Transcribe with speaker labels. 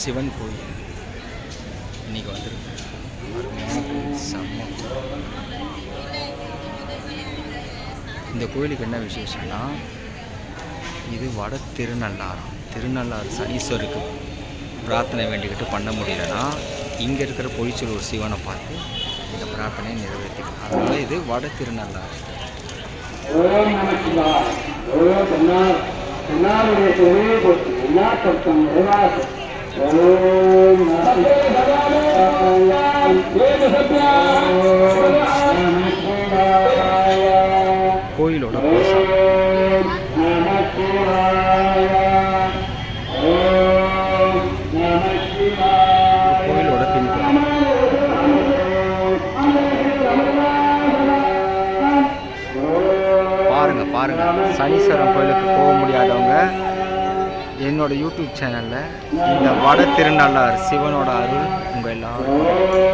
Speaker 1: சிவன் கோயில். இன்னைக்கு வந்திருக்கு அருமையான கோயில் செம்ம. இந்த கோயிலுக்கு என்ன விசேஷம்னா இது வட திருநள்ளாறு. திருநள்ளாறு சனீஸ்வருக்கு பிரார்த்தனை வேண்டிக்கிட்டு பண்ண முடியலன்னா இங்கே இருக்கிற பொய்ச்சலூர் சிவனை பார்த்து இந்த பிரார்த்தனையை நிறைவேற்றிக்கலாம். அதனால இது வட திருநள்ளாறு.
Speaker 2: தன்னாருடைய துணையை போட்டு எல்லா பக்கம் நிறைவாக ஓம்
Speaker 1: கோயிலோட கோயிலோட பின்புறம். பாருங்க பாருங்க. சனீஸ்வரன் கோயிலுக்கு போக முடியாதவங்க என்னோட யூடியூப் சேனலில் இந்த வட திருநள்ளார் சிவனோட அருள் உங்கள் எல்லாரும்